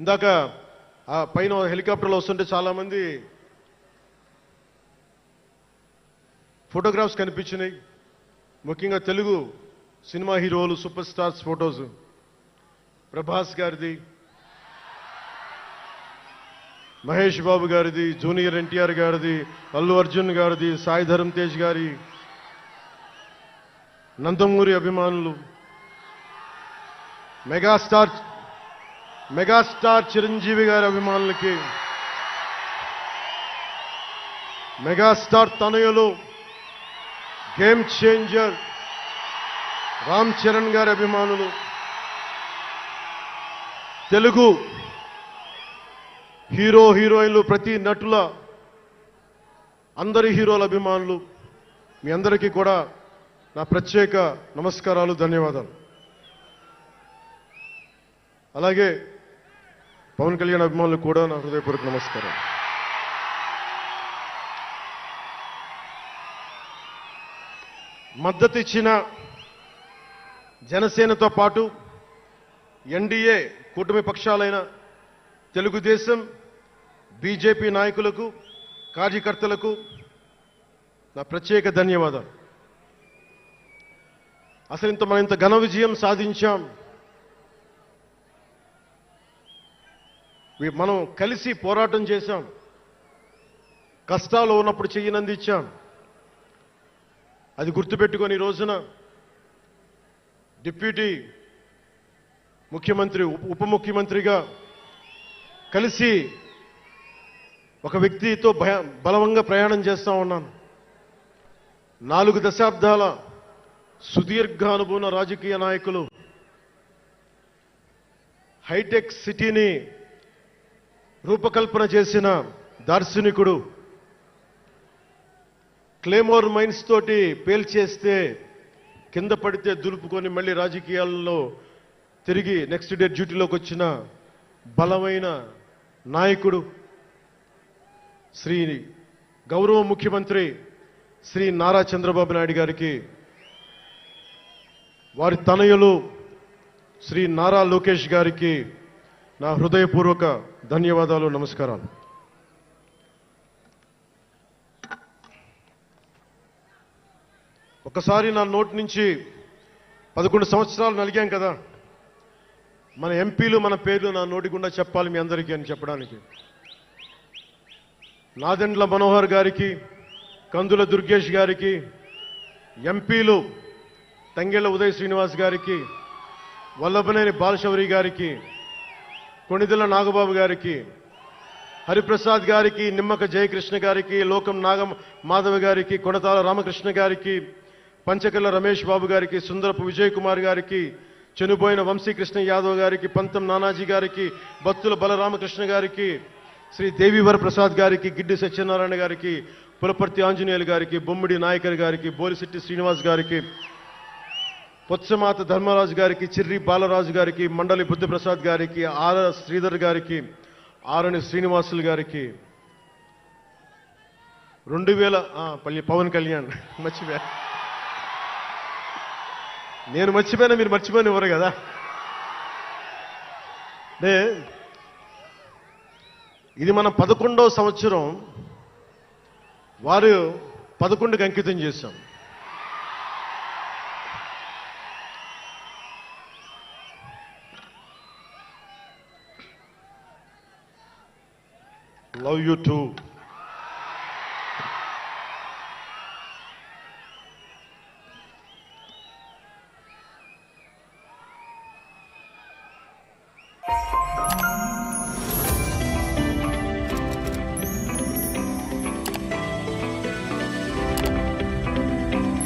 ఇందాక ఆ పైన హెలికాప్టర్లో వస్తుంటే చాలామంది ఫోటోగ్రాఫ్స్ కనిపించినాయి. ముఖ్యంగా తెలుగు సినిమా హీరోలు సూపర్ స్టార్స్ ఫొటోస్. ప్రభాస్ గారిది మహేష్ బాబు గారిది జూనియర్ ఎన్టీఆర్ గారిది అల్లు అర్జున్ గారిది సాయి ధరమ్ తేజ్ గారి నందమూరి అభిమానులు మెగాస్టార్ మెగాస్టార్ చిరంజీవి గారి అభిమానులకి మెగాస్టార్ తనయులు గేమ్ చేంజర్ రామ్ చరణ్ గారి అభిమానులు తెలుగు హీరో హీరోయిన్లు ప్రతి నటుల అందరి హీరోల అభిమానులు మీ అందరికీ కూడా నా ప్రత్యేక నమస్కారాలు ధన్యవాదాలు. అలాగే పవన్ కళ్యాణ్ అభిమానులు కూడా నా హృదయపూర్వక నమస్కారం. మద్దతు ఇచ్చిన జనసేనతో పాటు ఎన్డీఏ కూటమి పక్షాలైన తెలుగుదేశం బీజేపీ నాయకులకు కార్యకర్తలకు నా ప్రత్యేక ధన్యవాదాలు. అసలు ఇంత మనం ఇంత ఘన విజయం సాధించాం. మనం కలిసి పోరాటం చేశాం. కష్టాలు ఉన్నప్పుడు చెయ్యినందించాం అది గుర్తుపెట్టుకొని ఈ రోజున డిప్యూటీ ముఖ్యమంత్రి ఉప- ఉప ముఖ్యమంత్రిగా కలిసి ఒక వ్యక్తితో భయ బలవంగా ప్రయాణం చేస్తూ ఉన్నాను. నాలుగు దశాబ్దాల సుదీర్ఘ అనుభవం రాజకీయ నాయకులు హైటెక్ సిటీని రూపకల్పన చేసిన దార్శనికుడు క్లేమోర్ మైన్స్ తోటి పేల్చేస్తే కింద పడితే దులుపుకొని మళ్ళీ రాజకీయాల్లో తిరిగి నెక్స్ట్ డే డ్యూటీలోకి వచ్చిన బలమైన నాయకుడు శ్రీ గౌరవ ముఖ్యమంత్రి శ్రీ నారా చంద్రబాబు నాయుడు గారికి వారి తనయులు శ్రీ నారా లోకేష్ గారికి నా హృదయపూర్వక ధన్యవాదాలు నమస్కారాలు. ఒకసారి నా నోటి నుంచి పదకొండు సంవత్సరాలు నలిగాం కదా. మన ఎంపీలు మన పేర్లు నా నోటి గుండా చెప్పాలి మీ అందరికీ అని చెప్పడానికి. నాదెండ్ల మనోహర్ గారికి కందుల దుర్గేష్ గారికి ఎంపీలు తంగెళ్ళ ఉదయ్ శ్రీనివాస్ గారికి వల్లభనేని బాలశౌరి గారికి కొణిదెల నాగబాబు గారికి హరిప్రసాద్ గారికి నిమ్మక జయకృష్ణ గారికి లోకం నాగ మాధవ గారికి కొనతాల రామకృష్ణ గారికి పంచకల్ల రమేష్ బాబు గారికి సుందరపు విజయ్ కుమార్ గారికి చనిపోయిన వంశీకృష్ణ యాదవ్ గారికి పంతం నానాజీ గారికి భక్తుల బలరామకృష్ణ గారికి శ్రీ దేవీవర ప్రసాద్ గారికి గిడ్డి సత్యనారాయణ గారికి పులపర్తి ఆంజనేయులు గారికి బొమ్మిడి నాయకర్ గారికి బోలిశెట్టి శ్రీనివాస్ గారికి పొత్సమాత ధర్మరాజు గారికి చిర్రి బాలరాజు గారికి మండలి బుద్ధప్రసాద్ గారికి ఆర శ్రీధర్ గారికి ఆరణి శ్రీనివాసులు గారికి రెండు వేల పల్లి పవన్ కళ్యాణ్. మర్చిపోయా. నేను మర్చిపోయినా మీరు మర్చిపోయిన ఎవరు కదా. అంటే ఇది మన పదకొండవ సంవత్సరం. వారు పదకొండుకి అంకితం చేశాం. Love you too.